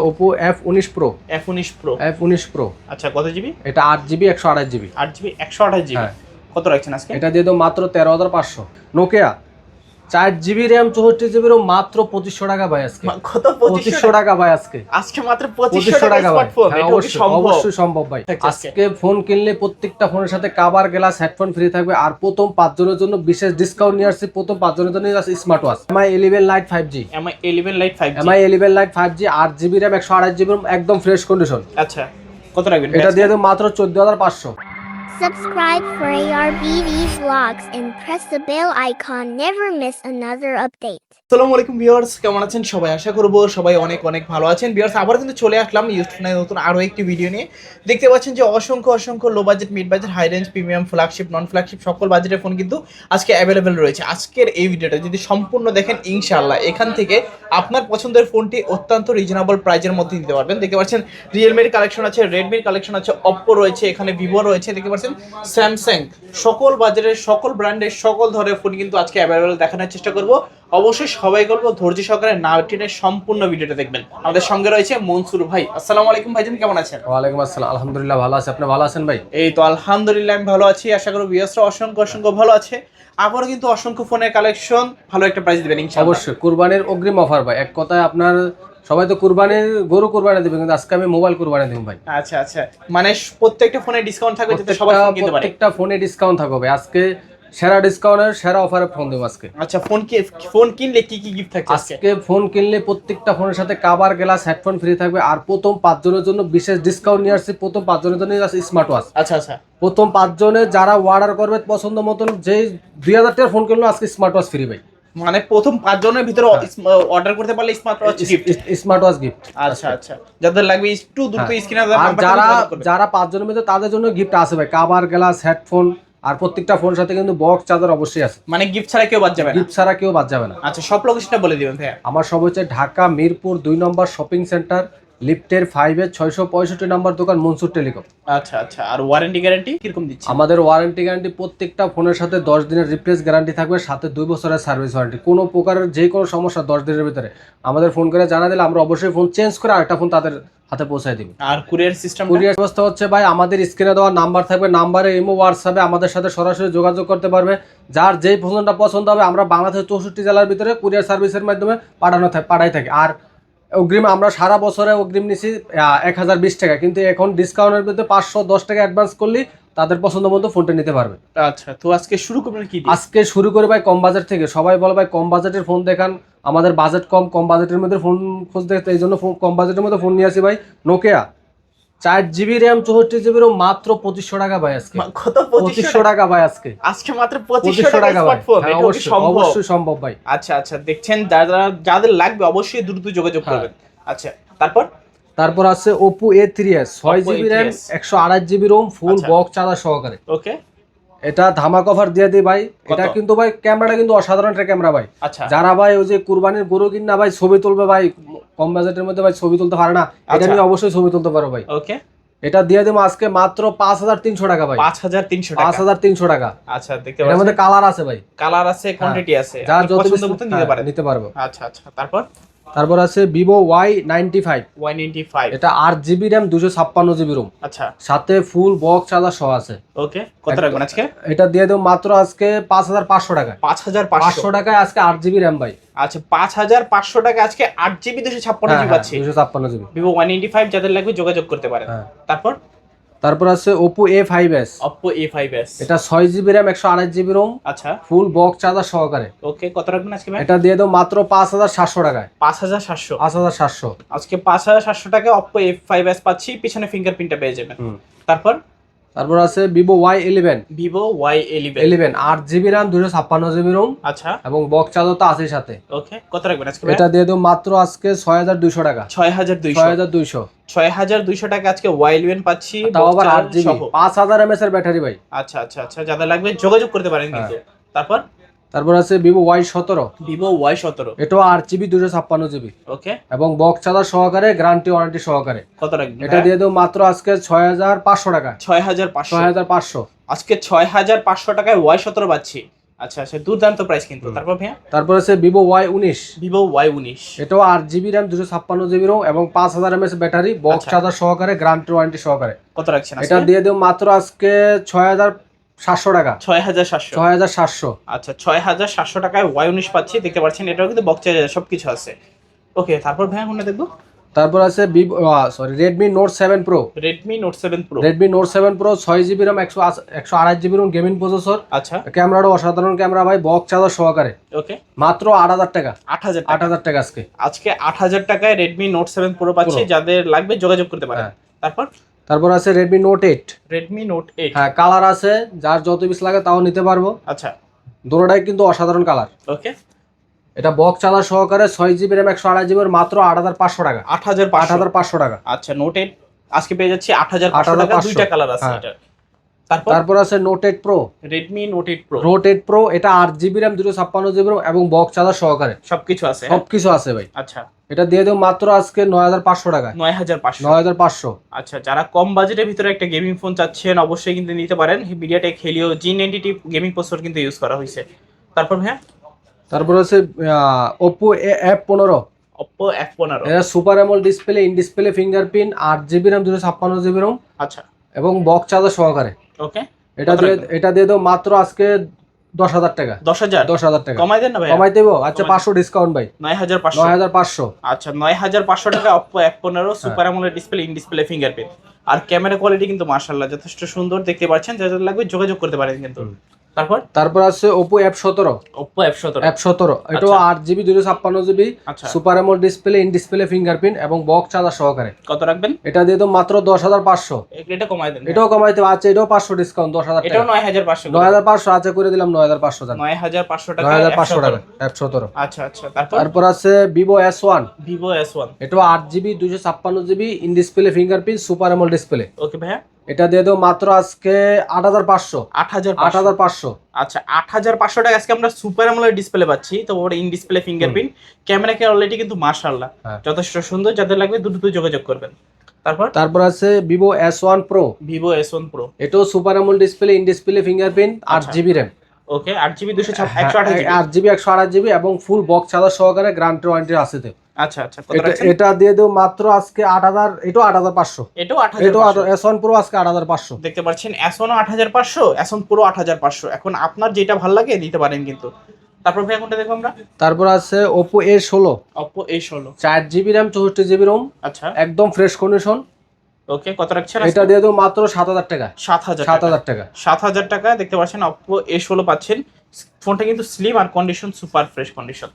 Oppo F উনিশ pro F উনিশ pro F উনিশ প্রো আচ্ছা কত জিবি এটা আট জিবি একশো আঠাশ জিবি আট জিবি একশো আঠাশ জিবি হ্যাঁ। কত রাখছেন আজকে? এটা দিয়ে দেবো মাত্র তেরো হাজার পাঁচশো। নোকিয়া চার জিবি র্যাম চৌষট্টি জিবি রোম মাত্র পঁচিশশো টাকা ভাই আজকে। কত পঁচিশশো টাকা? ভাই আজকে। আজকে মাত্র পঁচিশশো টাকা ভাই। হ্যাঁ, অবশ্যই সম্ভব? ভাই। আজকে ফোন কিনলে প্রত্যেকটা ফোনের সাথে কাভার গ্লাস হেডফোন ফ্রি থাকবে। আর প্রথম পাঁচজনের জন্য বিশেষ ডিসকাউন্ট নিয়ে আসছি। প্রথম পাঁচজনের জন্য smart watch Mi eleven lite five G Mi eleven lite five Mi eleven lite five G আট জিবি র্যাম একশো আঠাশ জিবি একদম ফ্রেশ কন্ডিশন আচ্ছা কত রাখবেন? এটা দিয়ে দেবো মাত্র চোদ্দ হাজার পাঁচশো। Subscribe for ARBV vlogs and press the bell icon. Never miss another update. আসসালামু আলাইকুম ভিউয়ার্স, কেমন আছেন? সবাই আশা করব সবাই অনেক অনেক ভালো আছেন। ভিউয়ার্স আবার কিন্তু চলে আসলাম ইউটিউবে নতুন আরও একটি ভিডিও নিয়ে। দেখতে পাচ্ছেন যে অসংখ্য অসংখ্য low budget mid budget high range premium flagship non flagship সকল বাজেটের ফোন কিন্তু আজকে অ্যাভেলেবেল রয়েছে। আজকের এই ভিডিওটা যদি সম্পূর্ণ দেখেন, ইনশাআল্লাহ এখান থেকে আপনার পছন্দের ফোনটি অত্যন্ত রিজনেবল প্রাইজের মধ্যে দিতে পারবেন। দেখতে পাচ্ছেন রিয়েলমির কালেকশন আছে রেডমির কালেকশন আছে অপ্পো রয়েছে, এখানে ভিভো রয়েছে। দেখতে পাচ্ছেন স্যামসাং। সকল বাজারের সকল ব্র্যান্ডের সকল ধরনের ফোন কিন্তু আজকে অ্যাভেলেবেল দেখানোর চেষ্টা করব। অবশ্যই সবাই বলব ধৈর্য সহকারে না টেনে সম্পূর্ণ ভিডিওটা দেখবেন। আমাদের সঙ্গে রয়েছে মনসুর ভাই। আসসালামু আলাইকুম ভাইজান কেমন আছেন? ওয়ালাইকুম আসসালাম। আলহামদুলিল্লাহ ভালো আছে। আপনি ভালো আছেন ভাই? এই তো আলহামদুলিল্লাহ আমি ভালো আছি। আশা করি বিয়াসরা অসংখ্য অসংখ্য ভালো আছে। আবারও কিন্তু অসংখ্য ফোনের কালেকশন ভালো একটা প্রাইস দেবেন অবশ্যই কুরবানির অগ্রিম অফার ভাই। এক কথায় আপনার সবাই তো কুরবানির গরু কুরবানি দেবে কিন্তু আজকে আমি মোবাইল কুরবানি দেবো ভাই। আচ্ছা আচ্ছা। মানে প্রত্যেকটা ফোনে ডিসকাউন্ট থাকবে যাতে সবাই প্রত্যেকটা ফোন কিনতে পারে। প্রত্যেকটা ফোনে ডিসকাউন্ট থাকবে ভাই। আজকে সেরা ডিসকাউন্টের সেরা অফারে ফোন দেবো আজকে। আচ্ছা ফোন কি ফোন কিনলে কি কি গিফট থাকছে আজকে? ফোন কিনলে প্রত্যেকটা ফোনের সাথে কাভার গ্লাস হেডফোন ফ্রি থাকবে। আর প্রথম পাঁচজনের জন্য বিশেষ ডিসকাউন্ট নিয়ে আসছি। প্রথম পাঁচজনের জন্য স্মার্ট ওয়াচ আচ্ছা আচ্ছা। প্রথম পাঁচজনে যারা অর্ডার করবে পছন্দ মতন যেই দুই হাজার টাকার ফোন কিনলো আজকে স্মার্ট ওয়াচ ফ্রি ভাই। মানে প্রথম পাঁচ জনের ভিতরে হ্যাঁ। অর্ডার করতে পারলে smart watch gift smart watch gift আচ্ছা আচ্ছা। যাদের লাগবে একটু দ্রুত হ্যাঁ। স্ক্রিনে আর যারা যারা পাঁচজনের মধ্যে তাদের জন্য গিফট আছে ভাই। কাভার গ্লাস হেডফোন আর প্রত্যেকটা ফোনের সাথে কিন্তু বক্স চার্জার অবশ্যই আছে। মানে গিফট ছাড়া কেউ বাদ যাবে না? গিফট ছাড়া কেউ বাদ যাবে না। আচ্ছা সব লোকেশনটা বলে দিবেন ভাই আমার সব হচ্ছে ঢাকা মিরপুর দুই নম্বর শপিং সেন্টার লিফটের ফাইভের ছয়শো পঁয়ষট্টি নম্বর দোকান মনসুর টেলিকম। আচ্ছা আচ্ছা। আর ওয়ারেন্টি গ্যারান্টি কীরকম দিচ্ছে আমাদের ওয়ারেন্টি গ্যারান্টি প্রত্যেকটা ফোনের সাথে দশ দিনের রিপ্লেস গ্যারান্টি থাকবে সাথে দুই বছরের সার্ভিস ওয়ারেন্টি কোনো প্রকারের যে কোনো সমস্যা দশ দিনের ভিতরে। আমাদের ফোন করে জানা দিলে আমরা অবশ্যই ফোন চেঞ্জ করে আরেকটা ফোন তাদের হাতে পৌঁছায় দিব। আর কুরিয়ার সিস্টেম কুরিয়ার ব্যবস্থা হচ্ছে ভাই আমাদের স্ক্রিনে দেওয়া নাম্বার থাকবে নাম্বারে ইমো হোয়াটসঅ্যাপে আমাদের সাথে সরাসরি যোগাযোগ করতে পারবে। যার যেই ফোনটা পছন্দ হবে আমরা বাংলাদেশের চৌষট্টি জেলার ভিতরে কুরিয়ার সার্ভিসের মাধ্যমে পাঠানো থাকে পাঠাই থাকি। আর অগ্রিম আমরা সারা বছরে অগ্রিম নিছি এক হাজার বিশ টাকা। কিন্তু এখন ডিসকাউন্টের ভিতরে পাঁচশো দশ টাকা অ্যাডভান্স করলে তাদের পছন্দ মতো ফোনটা নিতে পারবে। আচ্ছা তো আজকে শুরু করবেন কি আজকে শুরু করে ভাই কম বাজেট থেকে। সবাই বলে ভাই কম বাজেটের ফোন দেখান। আমাদের বাজেট কম কম বাজেটের মধ্যে ফোন খুঁজতে এই জন্য ফোন- কম বাজেটের মধ্যে ফোন নিয়ে আসি ভাই। নোকিয়া চার জিবি র্যাম চৌষট্টি জিবি রোম মাত্র পঁচিশশো টাকা ভাই আজকে। কত পঁচিশশো টাকা? ভাই আজকে। আজকে মাত্র পঁচিশশো টাকা হ্যাঁ, অবশ্যই সম্ভব? অবশ্যই সম্ভব ভাই। আচ্ছা আচ্ছা দেখছেন যারা যাদের লাগবে অবশ্যই দ্রুত যোগাযোগ হ্যাঁ। করবেন। আচ্ছা তারপর? তারপর আছে ওপো এ থ্রি এস ছয় জিবি র্যাম একশো আড়াই GB ROM full. Box charger সহকারে। ওকে এটা ধামাক অফার দিয়ে দিই ভাই। এটা কিন্তু ভাই ক্যামেরাটা কিন্তু অসাধারণ একটা ক্যামেরা ভাই। আচ্ছা। যারা ভাই ওই যে কুরবানির গরু কিনা ভাই ছবি তুলবে ভাই কম বাজেটের মধ্যে ভাই ছবি তুলতে পারে না। এটা আচ্ছা। নিয়ে অবশ্যই ছবি তুলতে পারো ভাই। ওকে। এটা দিয়ে দেবো আজকে মাত্র পাঁচ হাজার তিনশো টাকা ভাই। পাঁচ হাজার তিনশো পাঁচ টাকা হাজার তিনশো টাকা। আচ্ছা দেখতে পাচ্ছেন মধ্যে কালার আছে ভাই। কালার আছে কোয়ান্টিটি আছে। যার যত নিতে হ্যাঁ, পারেন। নিতে পারব। আচ্ছা আচ্ছা। তারপর? তারপর আছে Vivo Y ninety five Y ninety five এটা আট জিবি র্যাম দুশো ছাপ্পান্ন জিবি রুম আচ্ছা। সাথে ফুল বক্স চার্জার সহ আছে। ওকে কত রাখবেন আজকে? এটা দিয়ে দেবো মাত্র আজকে পাঁচ হাজার পাঁচশো টাকায়। পাঁচ হাজার পাঁচশো। টাকায় আজকে আট জিবি র্যাম ভাই। আচ্ছা পাঁচ হাজার পাঁচশো টাকা আজকে আট জিবি দুশো ছাপ্পান্ন হ্যাঁ, জিবি পাচ্ছি। দুশো ছাপ্পান্ন GB Vivo one eighty five যাদের লাগবে যোগাযোগ করতে পারেন। হ্যাঁ। তারপর? তারপর আছে অপ্পো এ ফাইভ এস এটা 6 জিবি র্যাম একশো আঠাশ জিবি রোম আচ্ছা। ফুল বক্স চার্জার সহকারে। ওকে কত রাখবেন আজকে ভাই? এটা দিয়ে দাও মাত্র পাঁচ হাজার সাতশো টাকায়। পাঁচ হাজার সাতশো। পাঁচ হাজার সাতশো। আজকে পাঁচ হাজার সাতশো টাকা অপ্পো এফ ফাইভ এস পাচ্ছি পিছনে ফিঙ্গারপ্রিন্টটা পেয়ে যাবেন। তারপর? তারপর আছে Vivo Y eleven Vivo Y eleven eleven আট জিবি র্যাম দুশো ছাপ্পান্ন জিবি রোম আচ্ছা। এবং বক্স চার্জার তো আছে সাথে। ওকে কত রাখবেন আজকে এটা দিয়ে দেবো মাত্র আজকে ছয় হাজার দুইশো টাকা। ছয় হাজার দুইশো। ছয় হাজার দুইশো। ছয় হাজার দুইশো টাকা আজকে ওয়াই ইলেভেন পাচ্ছি তাও আবার আট জিবি পাঁচ হাজার এমএস এর ব্যাটারি ভাই। আচ্ছা আচ্ছা আচ্ছা যাদের লাগবে যোগাযোগ করতে পারেন হ্যাঁ। কিন্তু তারপর? তারপর আছে ভিভো ওয়াই সতেরো। ভিভো ওয়াই সতেরো। এটাও আট জিবি দুশো ছাপ্পান্ন জিবি ওকে এবং বক্স চার্জার সহকারে গ্যারান্টি ওয়ারেন্টি সহকারে। কত রাখবেন? এটা দিয়ে দেবো মাত্র আজকে ছয় হাজার পাঁচশো টাকা। ছয় হাজার পাঁচশো। ছয় হাজার পাঁচশো। আজকে ছয় হাজার পাঁচশো টাকায় ওয়াই সতেরো পাচ্ছি। আচ্ছা আচ্ছা দুর্দান্ত প্রাইস কিন্তু। তারপর ভাইয়া? তারপর আছে ভিভো ওয়াই উনিশ। ভিভো ওয়াই উনিশ। এটাও আট জিবি র্যাম দুশো ছাপ্পান্ন জিবি রোম এবং পাঁচ হাজার এমএস ব্যাটারি বক্স আচ্ছা। চার্জার সহকারে গ্রান্টি ওয়ারেন্টি সহকারে। কত রাখছেন এটা দিয়ে দেব মাত্র আজকে ছয় হাজার সাতশো টাকা। ছয় হাজার সাতশো। ছয় হাজার সাতশো। আচ্ছা ছয় হাজার সাতশো টাকায় ওয়াই উনিশ পাচ্ছি দেখতে পাচ্ছেন এটাও কিন্তু বক্স চার্জার সবকিছু আছে। ওকে তারপর ভাইয়া কোনটা দেখব। তারপর আছে sorry Redmi note seven pro Redmi note seven pro Redmi note seven pro ছয় জিবি র্যাম একশো একশো আড়াই জিবি রোম গেমিং প্রসেসর আচ্ছা। ক্যামেরাটা অসাধারণ ক্যামেরা ভাই বক্স চার্জার সহকারে। ওকে। মাত্র আট হাজার টাকা। আট হাজার আট হাজার টাকা আজকে। আজকে আট হাজার টাকায় রেডমি নোট সেভেন প্রো পাচ্ছি যাদের লাগবে যোগাযোগ করতে পারেন। হ্যাঁ। তারপর? তারপর আছে Redmi note eight Redmi note eight হ্যাঁ কালার আছে যার যত পিস লাগে তাও নিতে পারব। আচ্ছা। দুটোটাই কিন্তু অসাধারণ কালার ওকে এটা বক্স চালা সহকারে ছয় জিবি র্যাম একশো আড়াই জিবির মাত্র আট হাজার পাঁচশো টাকা। আট হাজার আট হাজার পাঁচশো টাকা। আচ্ছা নোট এইট আজকে পেয়ে যাচ্ছি আট হাজার 8,500 টাকা। দুইটা কালার আছে হ্যাঁ। এটা তারপর? আছে note eight pro Redmi note eight pro note eight pro এটা আট জিবি র্যাম দুশো ছাপ্পান্ন জিবি র্যাম এবং বক্স চার্জার সহকারে। সবকিছু আছে হ্যাঁ? সবকিছু আছে ভাই। আচ্ছা। এটা দিয়ে দেবো মাত্র আজকে নয় হাজার পাঁচশো টাকা নয় হাজার পাঁচশো। নয় হাজার পাঁচশো। আচ্ছা যারা কম বাজেটের ভিতরে একটা গেমিং ফোন চাচ্ছেন অবশ্যই কিন্তু নিতে পারেন। MediaTek Helio G ninety gaming processor কিন্তু ইউজ করা হয়েছে। তারপর হ্যাঁ তারপর আছে ওপো এফ পনেরো। এফ পনেরো। এটা super AMOLED display in display fingerprint আট জিবি র্যাম দুশো ছাপ্পান্ন জিবি রোম আচ্ছা। এবং বক্স চার্জার সহকারে। ওকে? এটা দিয়ে এটা দিয়ে দাও মাত্র আজকে দশ হাজার টাকা। দশ হাজার? দশ হাজার টাকা। কমাই দেন না ভাই কমাই দেবো। আচ্ছা পাঁচশো ডিসকাউন্ট ভাই। নয় হাজার পাঁচশো। নয় হাজার পাঁচশো। আচ্ছা নয় হাজার পাঁচশো টাকা অপো এক পনেরো super AMOLED display in display fingerprint R camera quality কিন্তু মার্শাল্লাহ যথেষ্ট সুন্দর দেখতে পাচ্ছেন। যাদের লাগবে যোগাযোগ করতে পারেন কিন্তু। তারপর? তারপর আছে ওপো এফ সতেরো। ওপ্পো এফ সতেরো। এফ সতেরো। এটাও আচ্ছা। আট জিবি দুশো ছাপ্পান্ন GB super AMOLED display in display fingerprint এবং বক্স চার্জার সহকারে। কত রাখবেন? এটা দিয়ে তো মাত্র দশ হাজার পাঁচশো। এটা কমাই দেন। এটাও কমাই কমাইতে আচ্ছা এটাও পাঁচশো ডিসকাউন্ট দশ হাজার এটাও টাকা নয় হাজার পাঁচশো। নয় হাজার পাঁচশো আচ্ছা করে দিলাম নয় হাজার পাঁচশো জান নয় হাজার পাঁচশো টাকা নয় হাজার F17 পাঁচশো টাকা এফ সতেরো। আচ্ছা আচ্ছা তারপর? তারপর আছে Vivo S one Vivo S one এটাও আট জিবি দুশো ছাপ্পান্ন GB in display fingerprint super AMOLED display okay ভাইয়া। এটা দিয়ে দেবো মাত্র আজকে আট হাজার পাঁচশো। আট হাজার আট হাজার পাঁচশো। আচ্ছা আট হাজার পাঁচশো টাকা আজকে আমরা সুপার অ্যামোলেড ডিসপ্লে পাচ্ছি। তো ওর in display fingerprint camera quality কিন্তু মার্শাল্লাহ হ্যাঁ। যথেষ্ট সুন্দর যাদের লাগবে দ্রুত যোগাযোগ করবেন। তারপর? তারপর আছে Vivo S one pro Vivo S one pro এটাও super AMOLED display in display fingerprint আট। জিবি র্যাম ওকে আট জিবি দুশো একশো আঠাশ আট জিবি একশো আঠাশ জিবি এবং ফুল বক্স চার্জার সহকারে গ্রান্টি ওয়ারেন্টি আছে তো আচ্ছা আচ্ছা এটা দিয়ে দেবো মাত্র আজকে আট হাজার এটাও আট হাজার পাঁচশো। এটাও আট হাজার এটাও প্রো আজকে আট হাজার পাঁচশো। দেখতে পাচ্ছেন এসনও আট হাজার পাঁচশো এসন পুরো আট হাজার পাঁচশো। এখন আপনার যেটা ভালো লাগে দিতে পারেন কিন্তু। তারপর ভাই কোনটা দেখব আমরা? আছে জিবি জিবি আচ্ছা। একদম ফ্রেশ কন্ডিশন ওকে কত রাখছেন এটা দিয়ে দেবো মাত্র সাত হাজার টাকা। সাত হাজার সাত টাকা। হাজার টাকা। সাত হাজার টাকা দেখতে পাচ্ছেন এ ষোলো পাচ্ছেন। ফোনটা কিন্তু স্লিম আর কন্ডিশন সুপার ফ্রেশ কন্ডিশন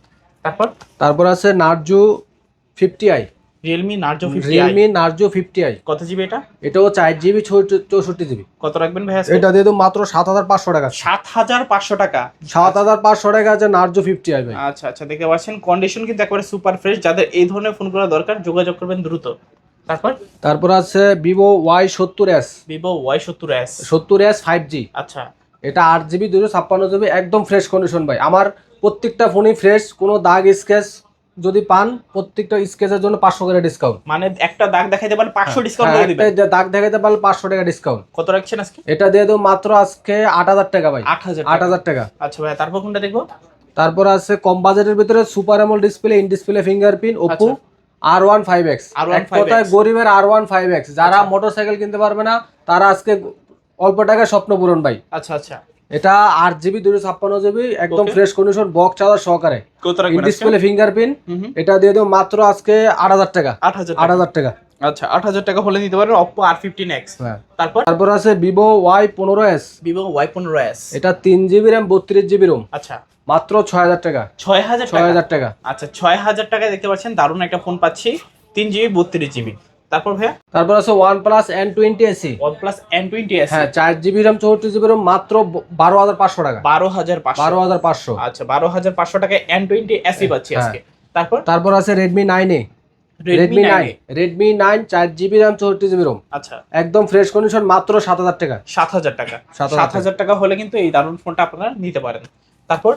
তারপর? তারপর আছে Narzo fifty I Realme Narzo fifty Realme Narzo fifty I কত জিবি এটা? এটাও চার জিবি চৌষট্টি জিবি কত রাখবেন ভাই এটা দিয়ে দেবো মাত্র সাত হাজার পাঁচশো টাকা। সাত হাজার পাঁচশো টাকা? সাত হাজার পাঁচশো টাকা আছে নার্জো ফিফটি আই ভাই। আচ্ছা আচ্ছা দেখতে পাচ্ছেন কন্ডিশন কিন্তু একবারে সুপার ফ্রেশ যাদের এই ধরনের ফোনগুলো দরকার যোগাযোগ করবেন দ্রুত। তারপর? তারপর আছে ভিভো ওয়াই সত্তর এস ভিভো ওয়াই সত্তর এস সত্তর এস ফাইভ জি আচ্ছা। এটা আট জিবি দুশো ছাপ্পান্ন জিবি একদম ফ্রেশ কন্ডিশন ভাই। আমার প্রত্যেকটা ফোনই ফ্রেশ কোনো দাগ স্কেচ যদি পান প্রত্যেকটা স্কেচের জন্য পাঁচশো করে ডিসকাউন্ট মানে একটা দাগ দেখাইতে পারলে পাঁচশো ডিসকাউন্ট করে দিবেন? দাগ দেখাইতে পারলে পাঁচশো টাকা ডিসকাউন্ট কত রাখছেন আজকে? এটা দিয়ে দেবো মাত্র আজকে আট হাজার টাকা ভাই। আট হাজার আট হাজার টাকা। আচ্ছা ভাই তারপর কোনটা দেখব? তারপর আছে কম বাজেটের ভিতরে super AMOLED display in display fingerprint Oppo আচ্ছা। আর ওয়ান ফাইভ এক্স R15X কথায় গরিবের আর ওয়ান ফাইভ এক্স যারা আচ্ছা। মোটরসাইকেল কিনতে পারবে না তারা আজকে অল্প টাকায় স্বপ্ন পূরণ ভাই। আচ্ছা আচ্ছা। এটা আট জিবি দুশো ছাপ্পান্ন জিবি একদম ফ্রেশ কন্ডিশন বক্স চার্জার সহকারে। ডিসপ্লে ফিঙ্গারপ্রিন্ট এটা দিয়ে দেবো মাত্র আজকে আট হাজার টাকা। আট হাজার আট হাজার টাকা। আচ্ছা আট হাজার টাকা হলে নিতে পারবেন অপো আর ফিফটিন এক্স তারপর? তারপর আছে ভিভো ওয়াই পনেরো এস ভিভো ওয়াই পনেরো এস এটা তিন জিবি র্যাম বত্রিশ জিবি রোম আচ্ছা। মাত্র ছয় হাজার টাকা। ছয় হাজার ছয় হাজার টাকা। আচ্ছা ছয় হাজার টাকায় দেখতে পাচ্ছেন দারুণ একটা ফোন পাচ্ছি। তিন জিবি বত্রিশ জিবি। তারপর ভাইয়া? তারপর আছে one plus N twenty S E one plus N twenty S হ্যাঁ চার জিবি র্যাম চৌষট্টি জিবি রোম মাত্র বারো হাজার পাঁচশো টাকা। বারো হাজার বারো হাজার পাঁচশো। আচ্ছা বারো হাজার পাঁচশো টাকায় এন টোয়েন্টি এসি পাচ্ছি হ্যাঁ। আজকে। তারপর? তারপর আছে Redmi nine A Redmi nine Redmi nine চার জিবি র্যাম চৌষট্টি জিবি রোম আচ্ছা। একদম ফ্রেশ কন্ডিশন মাত্র সাত হাজার টাকা। সাত হাজার টাকা। 7,000 সাত হাজার টাকা। হলে কিন্তু এই দারুণ ফোনটা আপনারা নিতে পারেন। তারপর?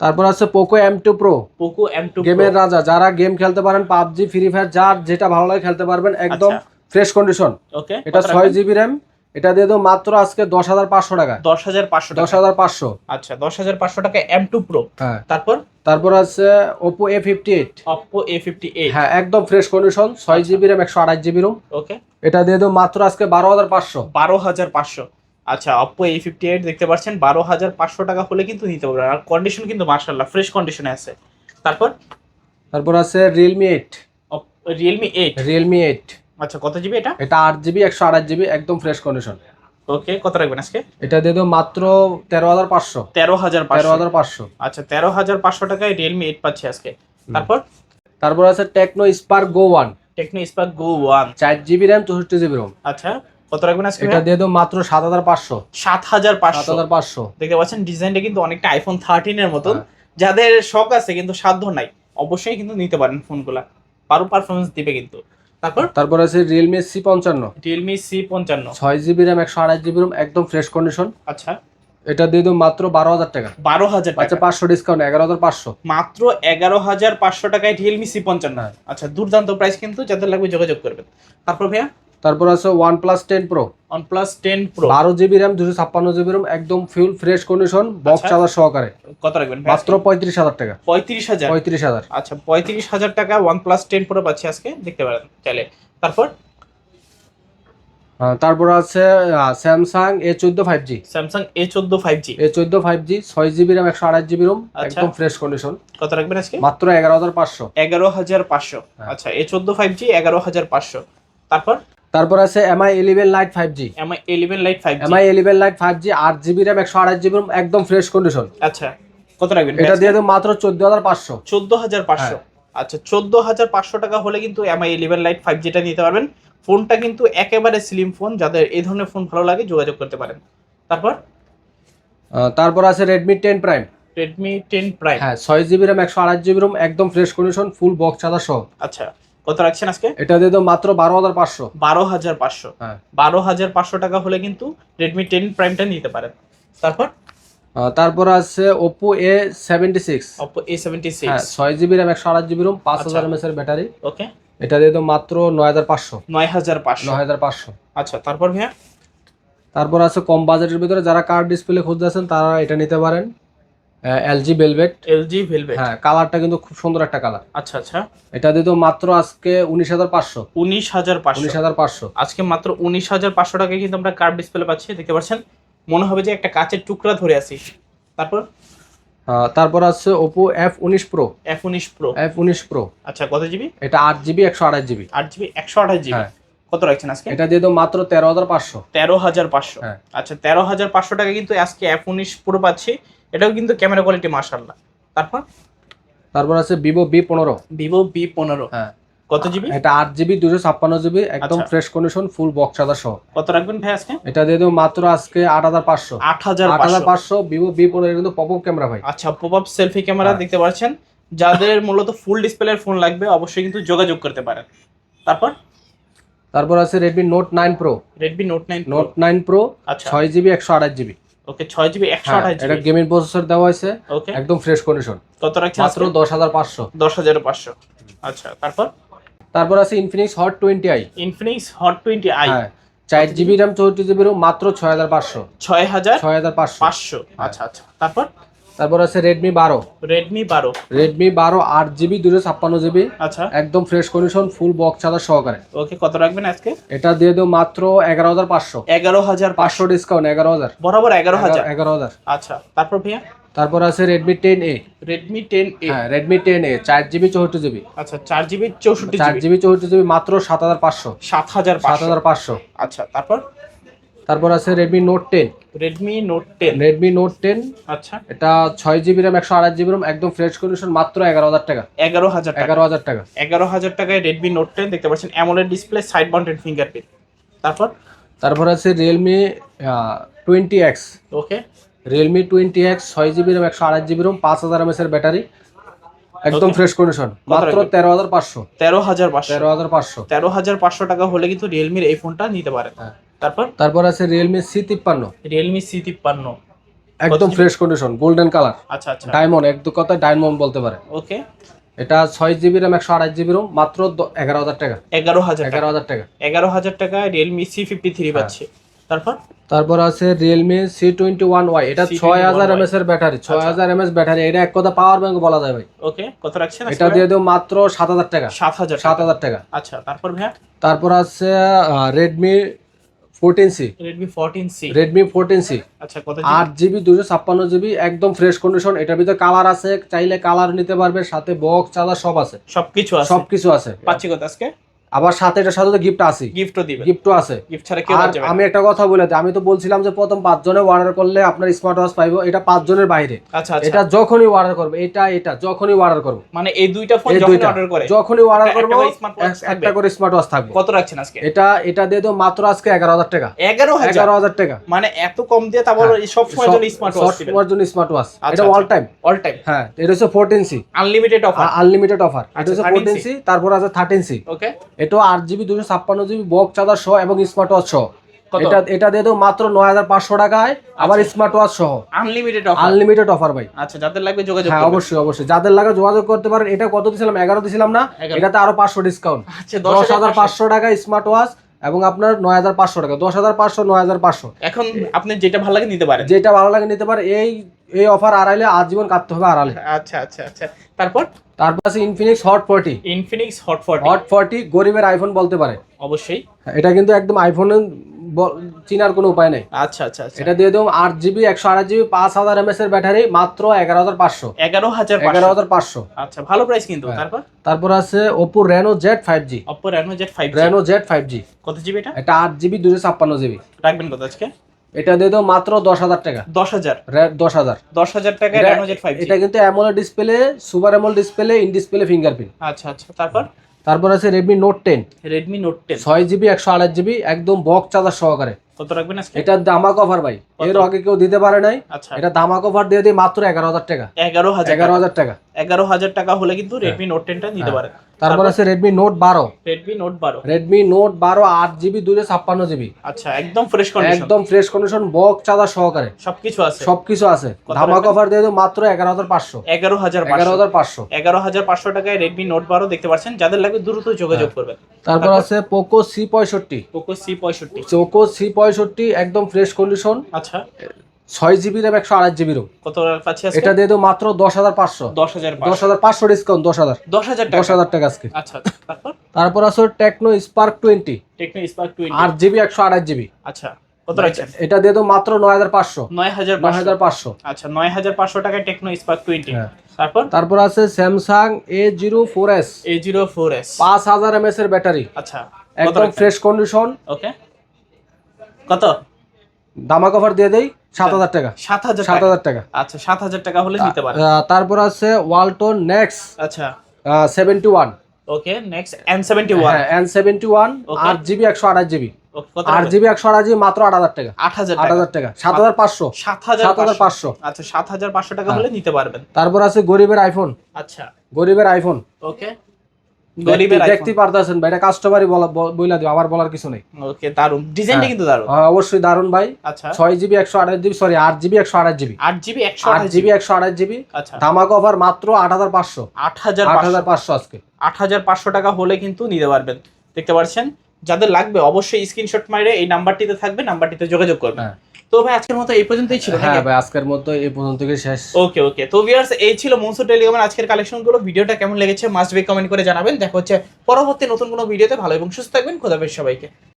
তারপর আছে Poco M two pro Poco M two গেমের রাজা যারা গেম খেলতে পারেন পাবজি ফ্রি ফায়ার যার যেটা ভালো লাগে খেলতে পারবেন একদম আচ্ছা। ফ্রেশ কন্ডিশন ওকে এটা ছয় জিবি র্যাম এটা দিয়ে দেবো মাত্র আজকে দশ হাজার পাঁচশো টাকা দশ হাজার পাঁচশো দশ টাকা হাজার পাঁচশো। আচ্ছা দশ হাজার পাঁচশো টাকা এম টু প্রো হ্যাঁ। তারপর? তারপর আছে Oppo A fifty eight Oppo A fifty eight হ্যাঁ একদম ফ্রেশ কন্ডিশন ছয় জিবি র্যাম একশো আঠাশ জিবি রুম ওকে এটা দিয়ে দেবো মাত্র আজকে বারো হাজার পাঁচশো। বারো হাজার পাঁচশো। আচ্ছা অপো এ ফিফটি এইট দেখতে পাচ্ছেন বারো হাজার পাঁচশো টাকা হলে কিন্তু নিতে পারবেন। আর কন্ডিশন কিন্তু মার্শাল্লাহ ফ্রেশ কন্ডিশনে আছে। তারপর? তারপর আছে Realme eight Realme eight Realme eight আচ্ছা কত জিবি এটা? এটা আট জিবি একশো আঠাশ জিবি একদম ফ্রেশ কন্ডিশন ওকে কত রাখবেন আজকে? এটা দিয়ে দেবো মাত্র তেরো হাজার পাঁচশো। তেরো হাজার তেরো হাজার পাঁচশো। আচ্ছা তেরো হাজার পাঁচশো টাকায় রিয়েলমি এইট পাচ্ছি আজকে। তারপর? তারপর আছে Tecno Spark Go one Tecno Spark Go one চার জিবি র্যাম চৌষট্টি জিবি রোম আচ্ছা। কত রাখবেন আজকে এটা দিয়ে দেবো মাত্র সাত হাজার পাঁচশো। সাত হাজার সাত পাঁচশো হাজার পাঁচশো। দেখতে পাচ্ছেন ডিজাইনটা কিন্তু অনেকটা আইফোন থার্টিনের মতন। হ্যাঁ। যাদের শখ আছে কিন্তু সাধ্য নাই অবশ্যই কিন্তু নিতে পারেন ফোনগুলা। পারো পারফরমেন্স দিবে কিন্তু। তারপর? তারপর আছে রিয়েলমি সি পঞ্চান্ন। রিয়েলমি সি পঞ্চান্ন। ছয় জিবি র্যাম একশো আঠাশ জিবি রুম একদম ফ্রেশ কন্ডিশন আচ্ছা। এটা দিয়ে দেবো মাত্র বারো হাজার টাকা। বারো হাজার আচ্ছা পাঁচশো ডিসকাউন্ট এগারো হাজার পাঁচশো। মাত্র এগারো হাজার পাঁচশো টাকায় রিয়েলমি সি পঞ্চান্ন। হ্যাঁ। আচ্ছা দুর্দান্ত প্রাইস কিন্তু যাদের লাগবে যোগাযোগ করবেন। তারপর ভাইয়া? তারপর আছে OnePlus ten pro OnePlus ten pro বারো জিবি র্যাম দুশো ছাপ্পান্ন জিবি রুম একদম full fresh condition box. Charger সহকারে। কত রাখবেন? মাত্র পঁয়ত্রিশ হাজার টাকা। পঁয়ত্রিশ হাজার? পঁয়ত্রিশ হাজার। আচ্ছা পঁয়ত্রিশ হাজার টাকা ওয়ান প্লাস টেন প্রো পাচ্ছি আজকে দেখতে পারেন চাইলে। তারপর? তারপর আছে স্যামসাং এ চোদ্দ ফাইভ জি স্যামসাং এ চোদ্দ ফাইভ জি এ চোদ্দ ফাইভ জি ছয় জিবি র্যাম একশো আঠাশ জিবি রুম আচ্ছা। একদম ফ্রেশ কন্ডিশন কত রাখবেন আজকে? মাত্র এগারো হাজার পাঁচশো। এগারো হাজার পাঁচশো। হ্যাঁ। আচ্ছা এ চোদ্দ ফাইভ জি এগারো হাজার পাঁচশো। তারপর? তারপর আছে Mi eleven lite five G Mi eleven lite five Mi eleven lite five G আট জিবি র্যাম একশো আঠাশ জিবি একদম ফ্রেশ কন্ডিশন আচ্ছা কত রাখবেন? এটা দিয়ে দেবো মাত্র চোদ্দ হাজার পাঁচশো। চোদ্দ হাজার পাঁচশো। হ্যাঁ। আচ্ছা চোদ্দ হাজার পাঁচশো টাকা হলে কিন্তু এমআই ইলেভেন লাইট ফাইভ জিটা নিতে পারবেন। ফোনটা কিন্তু একেবারে স্লিম ফোন যাদের এই ধরনের ফোন ভালো লাগে যোগাযোগ করতে পারেন। তারপর? তারপর আছে Redmi ten prime Redmi ten prime হ্যাঁ ছয় জিবি র্যাম একশো আঠাশ জিবি রুম একদম fresh condition full box charger সহ। আচ্ছা। কত রাখছেন আজকে? এটা দিয়ে দেবো মাত্র বারো হাজার পাঁচশো। বারো হাজার পাঁচশো। হ্যাঁ। বারো হাজার পাঁচশো টাকা হলে কিন্তু রেডমি টেন প্রাইমটা নিতে পারেন। তারপর? তারপর আছে Oppo A seventy six Oppo A seventy six ছয় জিবি র্যাম একশো আঠাশ জিবি রুম পাঁচ আচ্ছা। হাজার এমএস এর ব্যাটারি। ওকে। এটা দিয়ে দেবো মাত্র নয় হাজার পাঁচশো। নয় হাজার পাঁচশো। নয় হাজার পাঁচশো। আচ্ছা তারপর ভাইয়া? তারপর আছে কম বাজেটের ভিতরে যারা কার্ড ডিসপ্লে খুঁজতেছেন তারা এটা নিতে পারেন। এলজি বেলভেট এলজি ভেলভেট হ্যাঁ কালারটা কিন্তু খুব সুন্দর একটা কালার আচ্ছা আচ্ছা। এটা দিয়ে দেবো মাত্র আজকে উনিশ হাজার পাঁচশো। উনিশ হাজার পাঁচশো। উনিশ হাজার পাঁচশো। আজকে মাত্র উনিশ হাজার পাঁচশো টাকায় কিন্তু আমরা কার্ড ডিসপ্লে পাচ্ছি দেখতে পাচ্ছেন? মনে হবে যে একটা কাচের টুকরা ধরে আছি। তারপর? তারপর আছে ওপো এফ উনিশ প্রো এফ উনিশ প্রো এফ উনিশ প্রো আচ্ছা কত জিবি এটা আট জিবি একশো আঠাশ জিবি আট জিবি একশো আঠাশ জিবি হ্যাঁ। কত রাখছেন আজকে? এটা দিয়ে দেবো মাত্র তেরো হাজার পাঁচশো। তেরো হাজার পাঁচশো। হ্যাঁ। আচ্ছা তেরো হাজার পাঁচশো টাকা কিন্তু আজকে এফ উনিশ প্রো পাচ্ছি। এটাও কিন্তু ক্যামেরা কোয়ালিটি মার্শাল্লাহ তারপর? তারপর আছে ভিভো বি পনেরো। ভিভো বি পনেরো। হ্যাঁ। কত জিবি এটা আট জিবি দুশো ছাপ্পান্ন জিবি একদম। Fresh condition full box charger সহ। কত রাখবেন ভাই আজকে? এটা দিয়ে দেবো মাত্র আজকে আট হাজার পাঁচশো। আট হাজার আট হাজার পাঁচশো ভিভো বি পনেরো কিন্তু পপ আপ ক্যামেরা ভাই। আচ্ছা পপ আপ সেলফি ক্যামেরা। দেখতে পাচ্ছেন। যাদের মূলত ফুল ডিসপ্লের ফোন লাগবে অবশ্যই কিন্তু যোগাযোগ করতে পারেন। তারপর? তারপর আছে Redmi Note nine pro Redmi Note nine Note nine pro আচ্ছা। ছয় জিবি একশো আঠাশ জিবি ওকে 6 জিবি একশো হ্যাঁ, আঠাশ এটা গেমিং প্রসেসর দেওয়া হয়েছে একদম ফ্রেশ কন্ডিশন কত রাখছেন মাত্র দশ হাজার পাঁচশো। দশ হাজার পাঁচশো। আচ্ছা তারপর? তারপর আছে Infinix Hot twenty i Infinix Hot twenty i হ্যাঁ চার জিবি র্যাম চৌষট্টি জিবি রুম মাত্র ছয় হাজার পাঁচশো। ছয় হাজার ছয় হাজার পাঁচশো। পাঁচশো। আচ্ছা আচ্ছা তারপর? তারপর আছে রেডমি বারো। রেডমি বারো। রেডমি বারো আট জিবি দুশো ছাপ্পান্ন জিবি। আচ্ছা। একদম fresh condition full box charger সহকারে। ওকে কত রাখবেন আজকে? এটা দিয়ে দেবো মাত্র এগারো হাজার পাঁচশো। এগারো হাজার পাঁচশো ডিসকাউন্ট এগারো হাজার। বরাবর এগারো হাজার? এগারো হাজার। আচ্ছা তারপর ভাইয়া? তারপর আছে Redmi ten A Redmi ten A হ্যাঁ রেডমি টেন এ চার জিবি চৌষট্টি জিবি। আচ্ছা চার জিবি চৌষট্টি চার জিবি চৌষট্টি জিবি মাত্র সাত হাজার পাঁচশো। সাত হাজার সাত হাজার পাঁচশো। আচ্ছা তারপর? তারপর আছে Redmi Note ten Redmi Note ten Redmi Note ten আচ্ছা। এটা ছয় জিবি র্যাম একশো আঠাশ জিবি র্যাম একদম ফ্রেশ কন্ডিশন মাত্র এগারো হাজার টাকা। এগারো হাজার টাকা। এগারো হাজার টাকা। এগারো হাজার টাকায় রেডমি নোট টেন দেখতে পাচ্ছেন। AMOLED display side mounted fingerprint তারপর? তারপর আছে Realme twenty X okay. Realme twenty X ছয় জিবি র্যাম একশো আঠাশ জিবি র্যাম পাঁচ হাজার এমএস এর ব্যাটারি। একদম ফ্রেশ কন্ডিশন মাত্র? তেরো হাজার পাঁচশো। তেরো হাজার পাঁচশো। তেরো হাজার পাঁচশো। তেরো হাজার পাঁচশো টাকা হলে কিন্তু রিয়েলমির এই ফোনটা নিতে পারেন। হ্যাঁ। তারপর? তারপর আছে রিয়েলমি সি তিপ্পান্ন। রিয়েলমি সি তিপ্পান্ন। একদম ফ্রেশ কন্ডিশন গোল্ডেন কালার আচ্ছা আচ্ছা। ডায়মন্ড এক দু কথা ডায়মন্ড বলতে পারে। ওকে। এটা ছয় জিবি র্যাম একশো আঠাশ জিবি রুম মাত্র এগারো হাজার টাকা। এগারো হাজার টাকা। এগারো হাজার টাকা। এগারো হাজার টাকায় রিয়েলমি সি ফিফটি থ্রি পাচ্ছে। তারপর? তারপর আছে Realme C twenty one Y এটা C21Y ছয় হাজার এমএস এর ব্যাটারি ছয় হাজার এমএস ব্যাটারি এটা এক কথা পাওয়ার ব্যাংক বলা যায় ভাই। ওকে কত রাখছেন এটা দিয়ে দেবো মাত্র সাত হাজার টাকা। সাত হাজার সাত হাজার টাকা। আচ্ছা তারপর ভাইয়া? তারপর আছে রেডমি আচ্ছা কত আট জিবি দুশো ছাপ্পান্ন জিবি একদম ফ্রেশ কন্ডিশন এটার ভিতরে কালার আছে চাইলে কালার নিতে পারবে সাথে বক্স চালা সব আছে। সবকিছু আছে। সবকিছু আছে। পাচ্ছি কত আজকে? আবার সাথে এটার সাথে তো গিফট আছে গিফটও দিবে। গিফটও আছে। গিফট ছাড়া কেউ আর আমি একটা কথা বলে আমি তো বলছিলাম যে প্রথম পাঁচ জনে অর্ডার করলে আপনার স্মার্ট ওয়াচ পাইবো এটা পাঁচ জনের বাইরে। আচ্ছা আচ্ছা। এটা যখনই অর্ডার করবে এটা এটা যখনই অর্ডার করব। মানে এই দুইটা ফোন এই যখন অর্ডার করে যখনই অর্ডার করব একটা করে স্মার্ট ওয়াচ থাকবে। কত রাখছেন আজকে? এটা এটা দিয়ে দেবো মাত্র আজকে এগারো হাজার টাকা। এগারো হাজার? এগারো হাজার টাকা। মানে এত কম দিয়ে তারপর হ্যাঁ। সব সময় জন্য স্মার্ট ওয়াচ সব সময়ের জন্য স্মার্ট ওয়াচ আচ্ছা, এটা অল টাইম অল টাইম হ্যাঁ এটা হচ্ছে fourteen C unlimited offer unlimited offer এটা আচ্ছা, হচ্ছে 13C ফোরটিন সি তারপর আছে থার্টিন সি ওকে এটাও আট জিবি দুশো ছাপ্পান্ন জিবি বক্স চার্জার সহ এবং স্মার্ট ওয়াচ সহ। এটা এটা দিয়ে দেবো মাত্র নয় হাজার পাঁচশো টাকায় আবার স্মার্ট ওয়াচ সহ। আনলিমিটেড আনলিমিটেড অফার ভাই। আচ্ছা যাদের লাগবে যোগাযোগ হ্যাঁ অবশ্যই অবশ্যই। যাদের লাগে যোগাযোগ করতে পারেন এটা কত দিছিলাম? এগারো দিছিলাম না এটাতে আরও পাঁচশো ডিসকাউন্ট আচ্ছা দশ হাজার পাঁচশো। টাকা স্মার্ট ওয়াচ এবং আপনার নয় হাজার পাঁচশো টাকা। দশ হাজার পাঁচশো নয় হাজার পাঁচশো। এখন আপনি যেটা ভালো লাগে নিতে পারেন। যেটা ভালো লাগে নিতে পারে এই এই অফার আড়াইলে আজীবন কাটতে হবে আড়ালে। আচ্ছা আচ্ছা আচ্ছা। তারপর? তারপর আছে Infinix Hot forty Infinix Hot forty Hot forty গরিবের আইফোন বলতে পারে। অবশ্যই। এটা কিন্তু একদম আইফোন চিনার কোনো উপায় নেই। আচ্ছা আচ্ছা আচ্ছা। এটা দিয়ে দেবো আট জিবি একশো আঠাশ জিবি পাঁচ হাজার এমএস এর ব্যাটারি মাত্র এগারো হাজার পাঁচশো। এগারো হাজার এগারো হাজার পাঁচশো। আচ্ছা ভালো প্রাইস কিন্তু। হ্যাঁ। তারপর? তারপর আছে Oppo Reno Z five G Oppo Reno Z five Reno Z five G কত জিবি এটা? এটা আট জিবি দুশো ছাপ্পান্ন জিবি রাখবেন কত আজকে? এটা দিয়ে দেবো মাত্র দশ হাজার টাকা। দশ হাজার। দশ হাজার। দশ হাজার টাকায় এটা- কিন্তু AMOLED display super AMOLED display in display fingerprint আচ্ছা আচ্ছা তারপর? তারপর আছে Redmi Note ten Redmi Note ten ছয় জিবি একশো আঠাশ জিবি একদম বক্স চার্জার সহকারে। কত রাখবেন আজকে? এটা দামাক অফার ভাই। এর আগে কেউ দিতে পারে নাই। আচ্ছা। এটা দামাক অফার দিয়ে দিই মাত্র এগারো হাজার টাকা। এগারো হাজার এগারো হাজার টাকা। এগারো হাজার টাকা হলে কিন্তু রেডমি নোট টেনটা নিতে পারেন তারপর আছে রেডমি নোট বারো। রেডমি নোট বারো। রেডমি নোট বারো আট জিবি দুশো ছাপ্পান্ন জিবি আচ্ছা একদম ফ্রেশ কন্ডিশন একদম ফ্রেশ কন্ডিশন বক্স চার্জার সহকারে। সবকিছু আছে। সবকিছু আছে। ধামাক? অফার দিয়ে মাত্র এগারো হাজার পাঁচশো। এগারো হাজার এগারো হাজার পাঁচশো। এগারো হাজার পাঁচশো টাকায় রেডমি নোট বারো দেখতে পাচ্ছেন। যাদের লাগবে দ্রুত যোগাযোগ করবেন। তারপর আছে পোকো সি পঁয়ষট্টি। পোকো সি পঁয়ষট্টি। পোকো সি পঁয়ষট্টি একদম ফ্রেশ কন্ডিশন আচ্ছা। ছয় জিবি র্যাম একশো আঠাশ জিবি রোম কত পাচ্ছি এটা দিয়ে দেবো মাত্র দশ হাজার পাঁচশো। দশ হাজার দশ হাজার পাঁচশো ডিসকাউন্ট দশ হাজার। দশ হাজার দশ টাকা হাজার টাকা আজকে। আচ্ছা। তারপর? আছে Tecno Spark twenty Tecno Spark twenty আট জিবি একশো আঠাশ জিবি আচ্ছা কত রাখছেন? এটা দিয়ে দেবো মাত্র নয় হাজার পাঁচশো। নয় হাজার নয় হাজার পাঁচশো। আচ্ছা নয় হাজার পাঁচশো টাকায় টেকনো স্পার্ক টোয়েন্টি। তারপর? তারপর আছে Samsung A zero four S A zero four S পাঁচ হাজার এমএস এর ব্যাটারি। আচ্ছা একদম ফ্রেশ কন্ডিশন ওকে কত? দামা কভার দিয়ে দেই সাত হাজার টাকা। সাত হাজার সাত হাজার টাকা। আচ্ছা সাত হাজার টাকা হলে নিতে পারেন। তারপর আছে ওয়ালটন নেক্স আচ্ছা। Seventy one okay next N seventy one N seventy one আট জিবি একশো আঠাশ জিবি। আট জিবি একশো আঠাশ জিবি মাত্র আট হাজার টাকা। আট হাজার আট হাজার টাকা। সাত হাজার পাঁচশো। সাত হাজার সাত হাজার পাঁচশো। আচ্ছা সাত হাজার পাঁচশো টাকা হ্যাঁ। হলে নিতে পারবেন। তারপর আছে গরিবের আইফোন আচ্ছা। গরিবের আইফোন ওকে। দেখতে পারতেছেন ভাই এটা কাস্টমারই বইলা দিব আমার বলার কিছু নেই। ওকে দারুণ ডিজাইনটা হ্যাঁ। কিন্তু দারুণ অবশ্যই দারুণ ভাই। আচ্ছা। GB GB sorry GB GB GB GB GB আচ্ছা। ধামাক অফার মাত্র আজকে। পাঁচশো টাকা হলে কিন্তু নিতে পারবেন। দেখতে পাচ্ছেন যাদের লাগবে অবশ্যই স্ক্রিনশট মারে এই নাম্বারটিতে থাকবে নাম্বারটিতে যোগাযোগ করবেন। হ্যাঁ। তো ভাই আজকের মতো এই পর্যন্তই ছিল হ্যাঁ ভাই আজকের মতো এই পর্যন্ত শেষ। ওকে ওকে। তো ভিউয়ার্স এই ছিল মনসুর টেলিগ্রামের আজকের কালেকশনগুলো ভিডিওটা কেমন লেগেছে মাস্ট বি কমেন্ট করে জানাবেন। দেখা হচ্ছে পরবর্তী নতুন কোনো ভিডিওতে। ভালো এবং সুস্থ থাকবেন। খোদাফেজ সবাইকে।